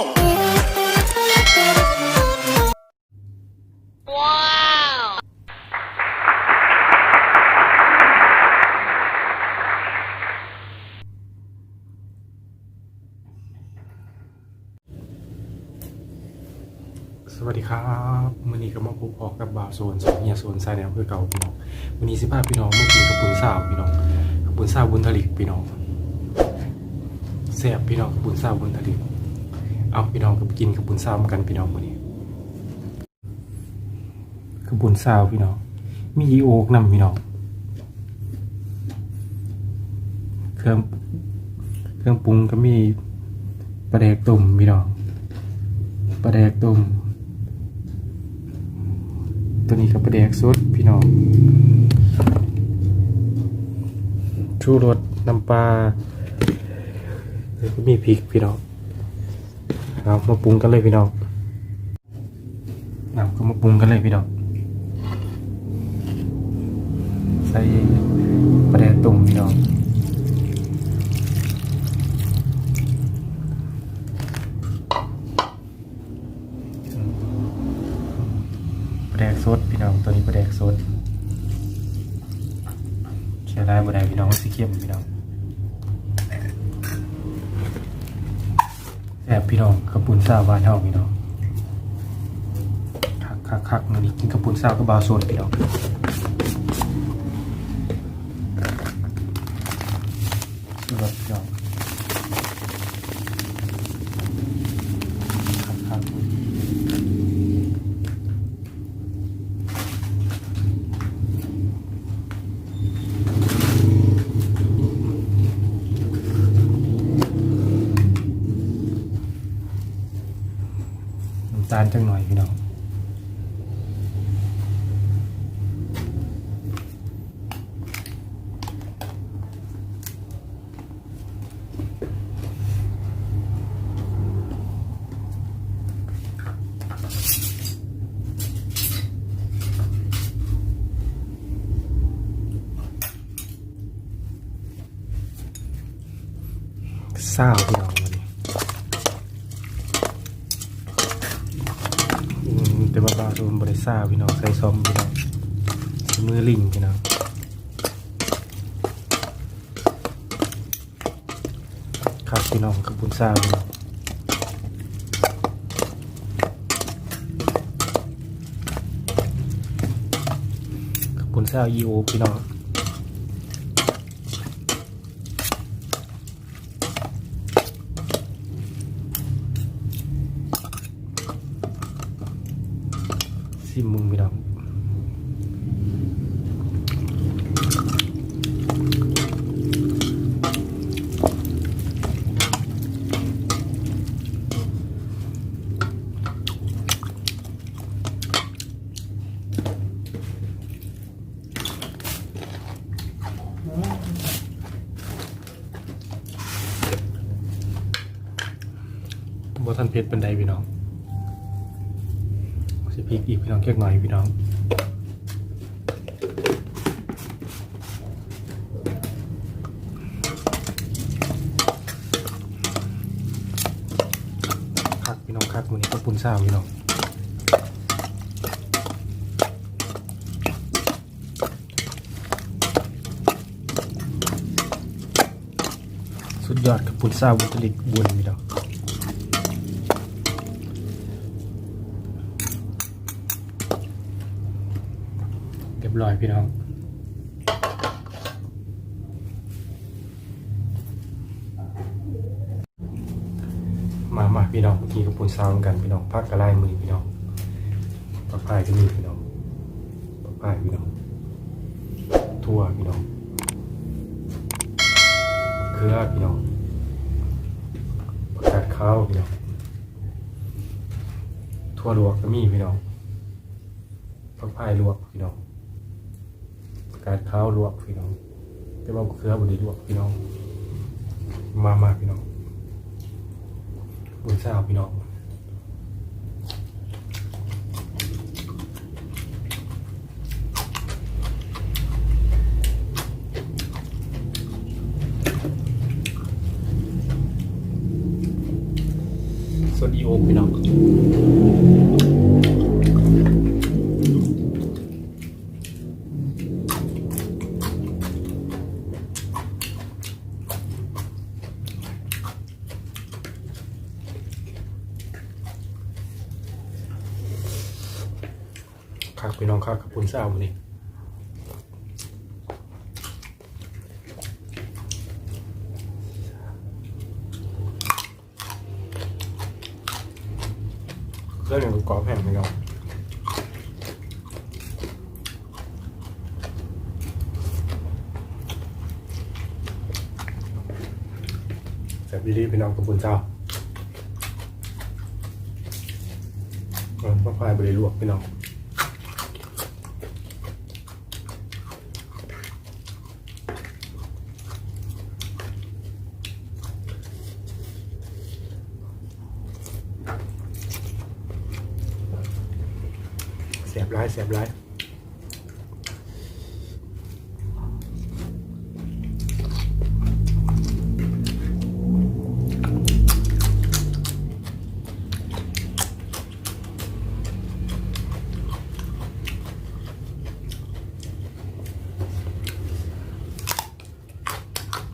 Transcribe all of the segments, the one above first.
สวัสดีครับมือนี้ก็มาพบพอกับบ่าวโซนสองเฮียโซนสาแนวคือเก่าพี่น้องวันนี้สิพาพี่น้องเมากินกับปุนสาวพี่น้องกับปุนสาวบุญทลิกพี่น้องแซ่บพี่น้องกับปุนสาวบุญทลิก เอาพี่น้องกับกินกับปุนสาวกันพี่น้องวันนี้กับปุนสาวพี่น้อง มีอีโอกนำพี่น้อง เครื่องเครื่องปรุงก็มีปลาแดกตุ่มพี่น้องปลาแดกต้มตัวนี้กับปลาแดกสดพี่น้องชูรสน้ำปลาแล้วก็มีพริกพี่น้อง เอามาปรุงกันเลยพี่น้องเอาก็มาปรุงกันเลยพี่น้อง ใส่ปลาแดกต้มพี่น้องปลาแดกสดพี่น้อง ตัวนี้ปลาแดกสดเชียร์ได้บ่ได้พี่น้องสีเข้มพี่น้อง ซ่บพี่น้องกระปุนซาวบ้านเฮาพี่น้องคักคักคักนี่กินกระปุนซาวกับบาโซนพี่น้องสุดยอดพี่น้องคักคักมื้อนี้ น้ำ ตาลจังหน่อยพี่น้องเศร้าพี่น้องวันนี้ อืม แต่ว่าบาโดนบริซ่าพี่น้องใส่ซอมพี่น้องมือลิงพี่น้องครับพี่น้องกับบุญซ่าพี่น้องกับบุญซ่ายีโอพี่น้องซิมมึงพี่น้องบ่ ทันเพชรเป็นใดพี่น้องสิพริกอีกพี่น้องเคียกหน่อยพี่น้องคักพี่น้องคักวันนี้ก็ปุ่นซ่าพี่น้องสุดยอดกับปุ่นซ่าบุตริกบุญพี่น้อง ยบร้อยพี่น้องมามาพี่น้องเมื่อกี้กับปูนซาวกันพี่น้องพักกระไลมือพี่น้องปักพายก็มีพี่น้องปักพายพี่น้องทั่วพี่น้องมะเขือพี่น้องประกาศข้าวพี่น้องทั่วลวกก็มีพี่น้องผักพายลวกพี่น้อง การข้าวลวกพี่น้อง แต่ว่าเครือบุรีลวกพี่น้อง มามาพี่น้องบุญสาวพี่น้อง เศร้าวนนี้เรื่องอย่างกรอบแผ่นพี่น้องแซ่บดีๆพี่น้องกับปุ้นเจ้าเออพ่อพายบริลวกพี่น้อง แซ่บร้ายบร้าย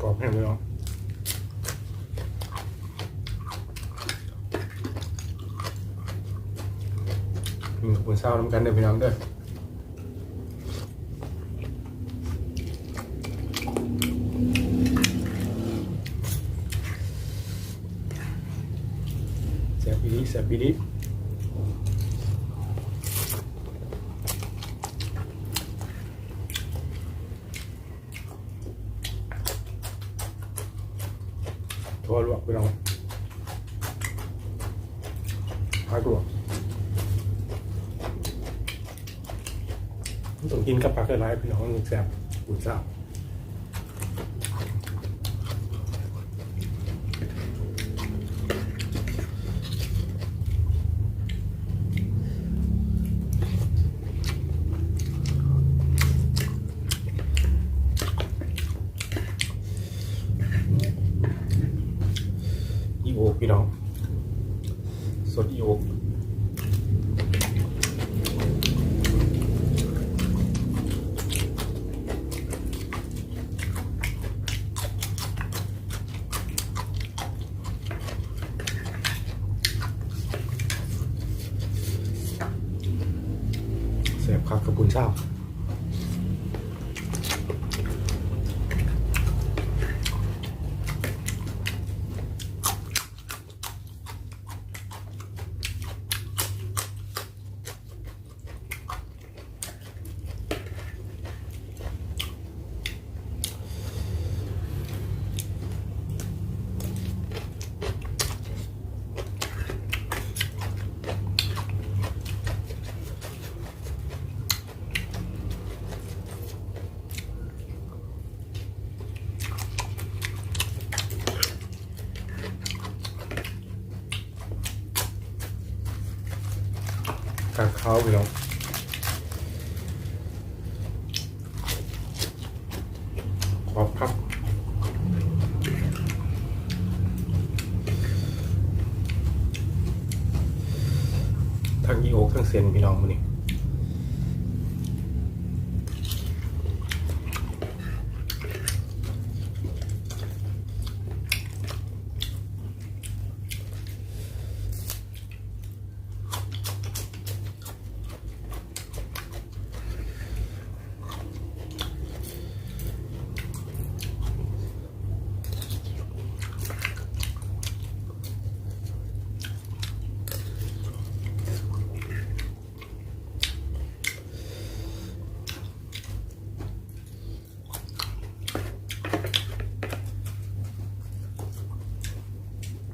กรอบแห้งพี่น้อง มีกับคนเศร้าน้ำกันเด้อพี่น้องเด้อแซ่บอีหลีแซ่บอีหลีตัวลวกไปลองพักลวก ต้องกินกับปลากระไรพี่น้องแซ่บอุ่นซ่บโอพี่น้อง สดอีโอเสียบคักกระปุนเช้า การเข้าพี่น้องขอบครับทั้งอีโอทั้งเซนพี่น้องมันนี่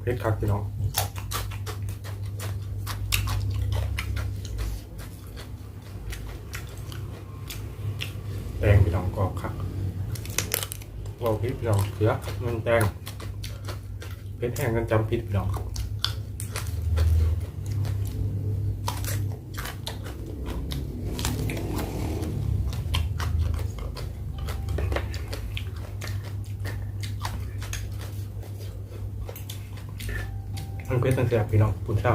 เพชรคักพี่น้องแตงพี่น้องกรอบครับเราพริกพี่น้องเสือมันแตงเพชรแห้งกันจำพิษพี่น้อง เพชรตั้งแสบพี่น้องปุ่นเช้า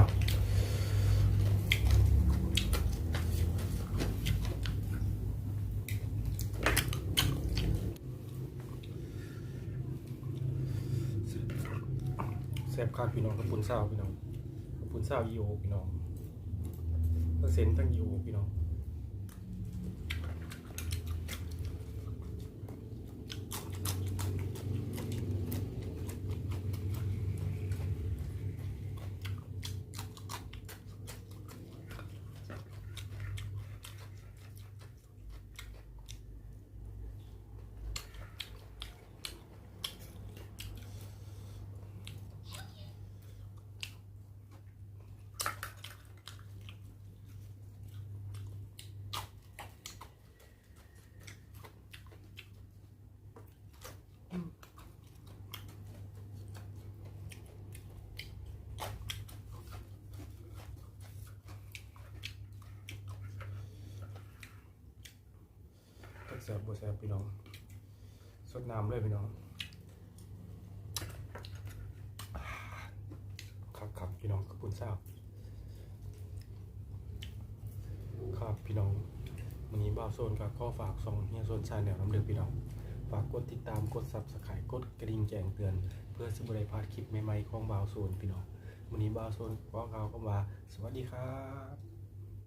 แสบคาพี่น้องกับปุ่นเช้าพี่น้องปุ่นเช้ายีโอพี่น้องเปอร์เซ็นต์ตั้งยีโอพี่น้อง แสบบัวแสบพี่น้อง สดน้ำเลยพี่น้องครับครับพี่น้องกระปุนทราบครับพี่น้องวันนี้บ่าวโซนกับก็ฝากส่งเฮียโซนชาแนวน้ำเดือพี่น้องฝากกดติดตามกดซับสไครต์กดกระดิ่งแจ้งเตือน เพื่อสิบได้พลาดคลิปใหม่ๆของบ่าวโซนพี่น้องวันนี้บ่าวโซนขอกล่าวคำว่าสวัสดีครับ